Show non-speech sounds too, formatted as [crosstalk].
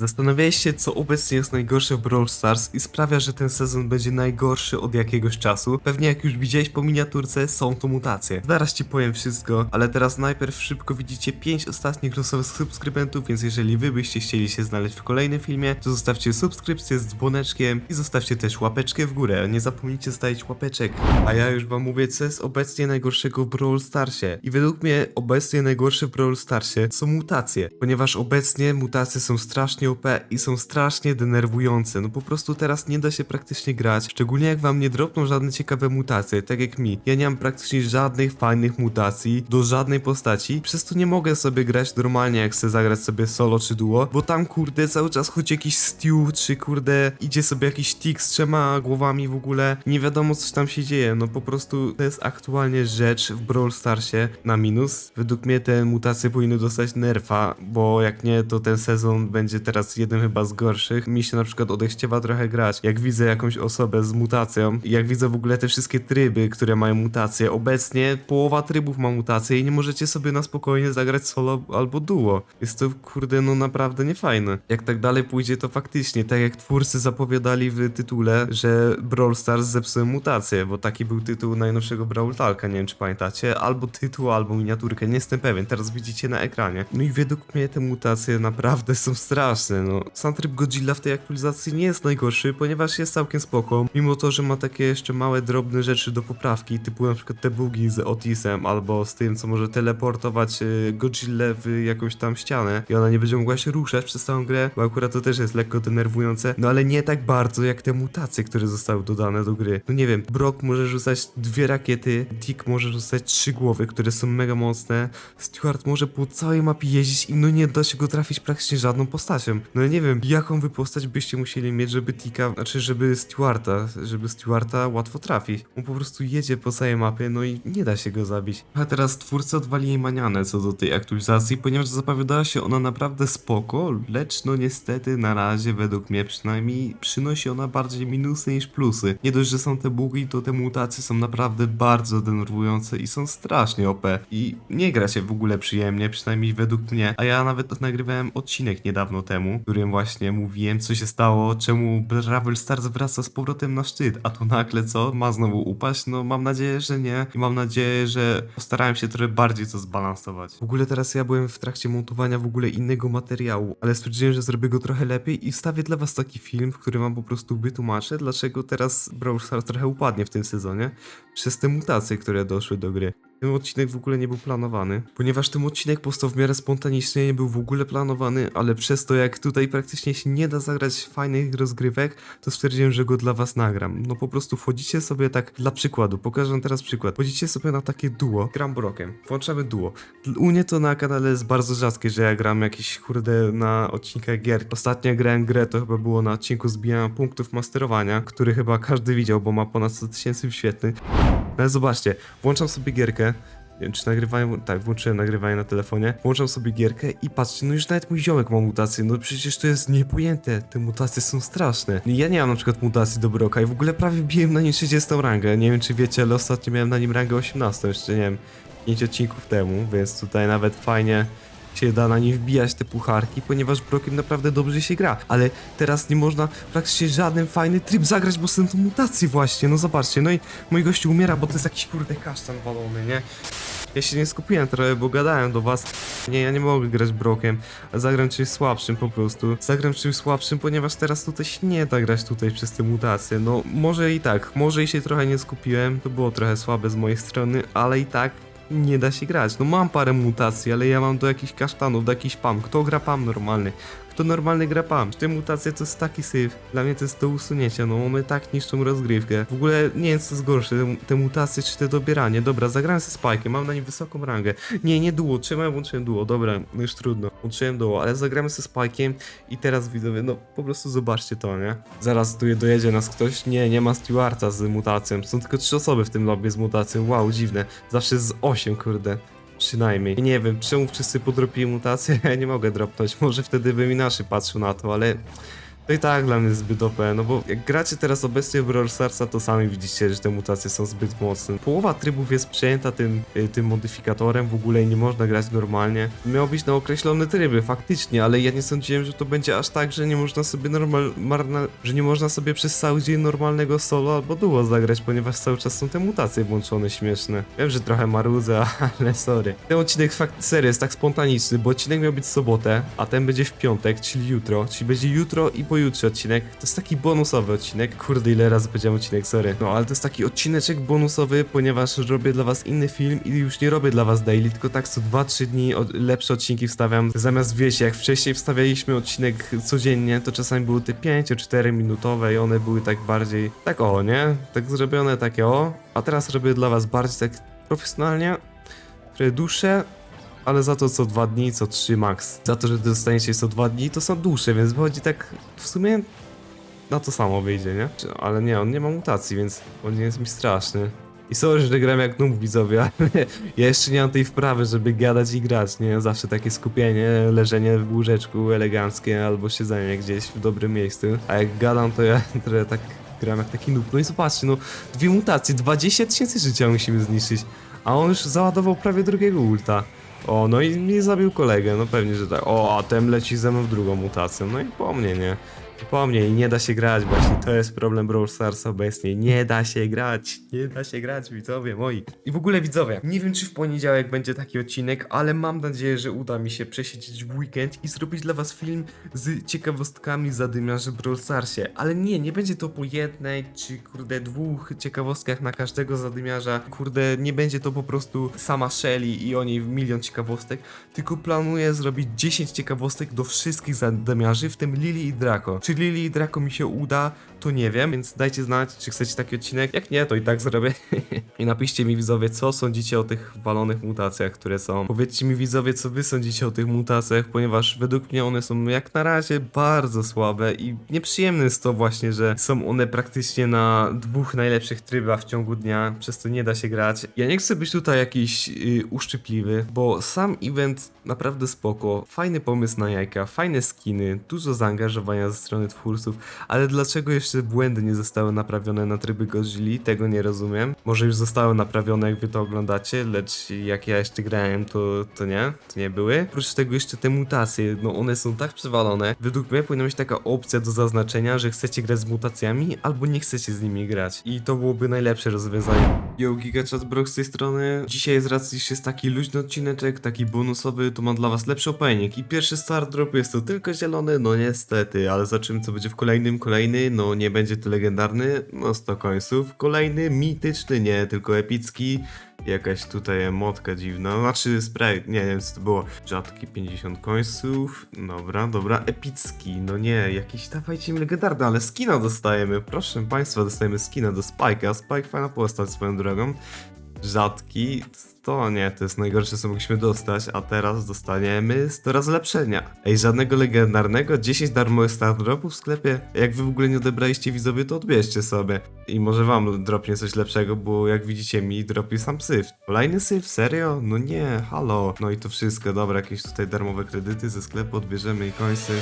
Zastanawiałeś się, co obecnie jest najgorsze w Brawl Stars i sprawia, że ten sezon będzie najgorszy od jakiegoś czasu. Pewnie jak już widziałeś po miniaturce, są to mutacje. Zaraz ci powiem wszystko, ale teraz najpierw szybko widzicie 5 ostatnich losowych subskrybentów, więc jeżeli wy byście chcieli się znaleźć w kolejnym filmie, to zostawcie subskrypcję z dzwoneczkiem i zostawcie też łapeczkę w górę. Nie zapomnijcie zostawić łapeczek. A ja już wam mówię, co jest obecnie najgorszego w Brawl Starsie. I według mnie obecnie najgorsze w Brawl Starsie są mutacje, ponieważ obecnie mutacje są strasznie I są strasznie denerwujące. No po prostu teraz nie da się praktycznie grać, szczególnie jak wam nie dropną żadne ciekawe mutacje, tak jak mi. Ja nie mam praktycznie żadnych fajnych mutacji do żadnej postaci, przez to nie mogę sobie grać normalnie jak chcę zagrać sobie solo czy duo, bo tam kurde cały czas chodzi jakiś stew, czy kurde idzie sobie jakiś tick z trzema głowami w ogóle, nie wiadomo co tam się dzieje, no po prostu to jest aktualnie rzecz w Brawl Starsie na minus. Według mnie te mutacje powinny dostać nerfa, bo jak nie to ten sezon będzie teraz jeden chyba z gorszych. Mi się na przykład odechciewa trochę grać, jak widzę jakąś osobę z mutacją, jak widzę w ogóle te wszystkie tryby, które mają mutacje. Obecnie połowa trybów ma mutacje i nie możecie sobie na spokojnie zagrać solo albo duo. Jest to kurde no naprawdę niefajne. Jak tak dalej pójdzie to faktycznie, tak jak twórcy zapowiadali w tytule, że Brawl Stars zepsuły mutacje, bo taki był tytuł najnowszego Brawl Talka, nie wiem czy pamiętacie, albo tytuł, albo miniaturkę, nie jestem pewien, teraz widzicie na ekranie. No i według mnie te mutacje naprawdę są straszne, no. Sam tryb Godzilla w tej aktualizacji nie jest najgorszy, ponieważ jest całkiem spoko, mimo to, że ma takie jeszcze małe, drobne rzeczy do poprawki, typu na przykład te bugi z Otisem, albo z tym, co może teleportować y, Godzillę w jakąś tam ścianę i ona nie będzie mogła się ruszać przez całą grę, bo akurat to też jest lekko denerwujące, no ale nie tak bardzo jak te mutacje, które zostały dodane do gry. No nie wiem, Brock może rzucać dwie rakiety, Tick może rzucać trzy głowy, które są mega mocne, Stuart może po całej mapie jeździć i no nie da się go trafić praktycznie żadną postacią. No nie wiem, jaką wy postać byście musieli mieć, żeby Ticka, znaczy żeby Stuarta, żeby Stuarta łatwo trafić. On po prostu jedzie po całej mapie, no i nie da się go zabić. A teraz twórcy odwalili manianę co do tej aktualizacji, ponieważ zapowiadała się ona naprawdę spoko, lecz no niestety na razie według mnie przynajmniej przynosi ona bardziej minusy niż plusy. Nie dość, że są te bugi, to te mutacje są naprawdę bardzo denerwujące i są strasznie OP. I nie gra się w ogóle przyjemnie, przynajmniej według mnie. A ja nawet nagrywałem odcinek niedawno temu, w którym właśnie mówiłem co się stało, czemu Brawl Stars wraca z powrotem na szczyt, a tu nagle co? Ma znowu upaść? No mam nadzieję, że nie. I mam nadzieję, że postarałem się trochę bardziej to zbalansować. W ogóle teraz ja byłem w trakcie montowania w ogóle innego materiału, ale stwierdziłem, że zrobię go trochę lepiej i wstawię dla was taki film, w którym wam po prostu wytłumaczę, dlaczego teraz Brawl Stars trochę upadnie w tym sezonie przez te mutacje, które doszły do gry. Ten odcinek w ogóle nie był planowany, ponieważ ten odcinek powstał w miarę spontanicznie, nie był w ogóle planowany, ale przez to jak tutaj praktycznie się nie da zagrać fajnych rozgrywek, to stwierdziłem, że go dla was nagram. No po prostu wchodzicie sobie tak, dla przykładu, pokażę wam teraz przykład. Wchodzicie sobie na takie duo, gram Brokiem, włączamy duo. U mnie to na kanale jest bardzo rzadkie, że ja gram jakieś kurde na odcinkach gier. Ostatnio grałem grę, to chyba było na odcinku zbijania punktów masterowania, który chyba każdy widział, bo ma ponad 100 tysięcy wyświetleń. No zobaczcie, włączam sobie gierkę, czy nagrywają, tak, włączyłem nagrywanie na telefonie, włączam sobie gierkę i patrzcie, no już nawet mój ziomek ma mutację, no przecież to jest niepojęte, te mutacje są straszne. Ja nie mam na przykład mutacji do Broka i w ogóle prawie biłem na nim 30 rangę, nie wiem czy wiecie, ale ostatnio miałem na nim rangę 18, jeszcze nie wiem, 5 odcinków temu, więc tutaj nawet fajnie się da na nim wbijać te pucharki, ponieważ Brokiem naprawdę dobrze się gra, ale teraz nie można praktycznie żaden fajny tryb zagrać, bo są to mutacje właśnie, no zobaczcie, no i mój gościu umiera, bo to jest jakiś kurde kasztan walony, nie? Ja się nie skupiłem trochę, bo gadałem do was. Nie, ja nie mogę grać Brokiem. Zagram czymś słabszym po prostu. Zagram czymś słabszym, ponieważ teraz tutaj się nie da grać tutaj przez te mutacje. No, może i tak, może i się trochę nie skupiłem. To było trochę słabe z mojej strony, ale i tak nie da się grać. No mam parę mutacji, ale ja mam do jakichś kasztanów, do jakichś pam. Kto gra pam normalny? Kto normalny gra pam? Te mutacje to jest taki syf. Dla mnie to jest do usunięcia, no one tak niszczą rozgrywkę. W ogóle nie wiem co jest gorsze, te, mutacje czy te dobieranie. Dobra, zagrałem ze Spike'em, mam na nim wysoką rangę. Nie, nie duo, ja włączyłem duo? Dobra, no już trudno. Włączyłem duo, ale zagramy ze Spike'em i teraz widzowie, no po prostu zobaczcie to, nie? Zaraz tu dojedzie nas ktoś. Nie, nie ma Stewarta z mutacją. Są tylko trzy osoby w tym lobby z mutacją. Wow, dziwne. Zawsze z 8, kurde. Przynajmniej. Nie wiem, czemu wszyscy podropili mutację, [laughs] ja nie mogę dropnąć. Może wtedy bym inaczej patrzył na to, ale To i tak dla mnie zbyt OP, no bo jak gracie teraz obecnie w Brawl Starsa, to sami widzicie, że te mutacje są zbyt mocne. Połowa trybów jest przejęta tym, y, tym modyfikatorem, w ogóle nie można grać normalnie. Miało być na określone tryby, faktycznie, ale ja nie sądziłem, że to będzie aż tak, że nie można sobie normal, marna, że nie można sobie przez cały dzień normalnego solo albo duo zagrać, ponieważ cały czas są te mutacje włączone śmieszne. Wiem, że trochę marudzę, [laughs] ale sorry. Ten odcinek fakt serio jest tak spontaniczny, bo odcinek miał być w sobotę, a ten będzie w piątek, czyli jutro, czyli będzie jutro i pojutrze odcinek. To jest taki bonusowy odcinek. Kurde, ile razy powiedziałem odcinek, sorry. No, ale to jest taki odcineczek bonusowy, ponieważ robię dla was inny film i już nie robię dla was daily, tylko tak co 2-3 dni od, lepsze odcinki wstawiam. Zamiast wiecie, jak wcześniej wstawialiśmy odcinek codziennie, to czasami były te 5-4 minutowe i one były tak bardziej, tak o, nie? Tak zrobione takie o, a teraz robię dla was bardziej tak profesjonalnie, trochę dłuższe, ale za to co dwa dni, co trzy max. Za to, że dostaniecie co dwa dni, to są dłuższe, więc wychodzi tak w sumie na to samo wyjdzie, nie? Ale nie, on nie ma mutacji, więc on nie jest mi straszny. I sorry, że gram jak noob widzowie, [laughs] ale ja jeszcze nie mam tej wprawy, żeby gadać i grać, nie? Zawsze takie skupienie, leżenie w łóżeczku eleganckie albo siedzenie gdzieś w dobrym miejscu. A jak gadam, to ja [laughs] trochę tak gram jak taki noob. No i zobaczcie, no dwie mutacje, 20 tysięcy życia musimy zniszczyć. A on już załadował prawie drugiego ulta. O, no i mnie zabił kolegę, no pewnie, że tak. O, a ten leci ze mną w drugą mutację. No i po mnie, nie? Po mnie i nie da się grać właśnie, to jest problem Brawl Stars obecnie. Nie da się grać, nie da się grać, widzowie moi. I w ogóle widzowie, nie wiem czy w poniedziałek będzie taki odcinek, ale mam nadzieję, że uda mi się przesiedzieć w weekend i zrobić dla was film z ciekawostkami zadymiarzy Brawl Starsie. Ale nie, nie będzie to po jednej czy kurde dwóch ciekawostkach na każdego zadymiarza. Kurde, nie będzie to po prostu sama Shelly i o niej milion ciekawostek, tylko planuję zrobić 10 ciekawostek do wszystkich zadymiarzy, w tym Lily i Draco. Czy Lily i Draco mi się uda, to nie wiem, więc dajcie znać, czy chcecie taki odcinek. Jak nie, to i tak zrobię. [laughs] I napiszcie mi widzowie, co sądzicie o tych walonych mutacjach, które są. Powiedzcie mi widzowie, co wy sądzicie o tych mutacjach, ponieważ według mnie one są jak na razie bardzo słabe i nieprzyjemne jest to właśnie, że są one praktycznie na dwóch najlepszych trybach w ciągu dnia, przez to nie da się grać. Ja nie chcę być tutaj jakiś yy, uszczypliwy, bo sam event naprawdę spoko, fajny pomysł na jajka, fajne skiny, dużo zaangażowania ze strony twórców, ale dlaczego jeszcze błędy nie zostały naprawione na tryby Godzilli, tego nie rozumiem. Może już zostały naprawione, jak wy to oglądacie, lecz jak ja jeszcze grałem, to, to nie, to nie były. Oprócz tego jeszcze te mutacje, no one są tak przewalone. Według mnie powinna być taka opcja do zaznaczenia, że chcecie grać z mutacjami, albo nie chcecie z nimi grać. I to byłoby najlepsze rozwiązanie. Yo, GigaChat Brock z tej strony. Dzisiaj z racji, że jest taki luźny odcineczek, taki bonusowy, to mam dla was lepszy opening. I pierwszy start drop jest to tylko zielony, no niestety, ale zobaczymy co będzie w kolejnym. Kolejny, no nie będzie to legendarny, no 100 końców. Kolejny, mityczny, nie, tylko epicki. Jakaś tutaj emotka dziwna, znaczy spray, nie, nie wiem co to było. Rzadki 50 końców, dobra, dobra, epicki, no nie, jakiś dawajcie mi legendarny, ale skina dostajemy, proszę państwa, dostajemy skina do Spike'a, Spike fajna postać swoją drogą. Rzadki, to nie, to jest najgorsze co mogliśmy dostać, a teraz dostaniemy 100 razy lepszenia. Ej, żadnego legendarnego, 10 darmowych start dropów w sklepie. Jak wy w ogóle nie odebraliście widzowie, to odbierzcie sobie. I może wam dropnie coś lepszego, bo jak widzicie mi dropi sam syf. Kolejny syf, serio? No nie, halo. No i to wszystko, dobra, jakieś tutaj darmowe kredyty ze sklepu odbierzemy i końcy.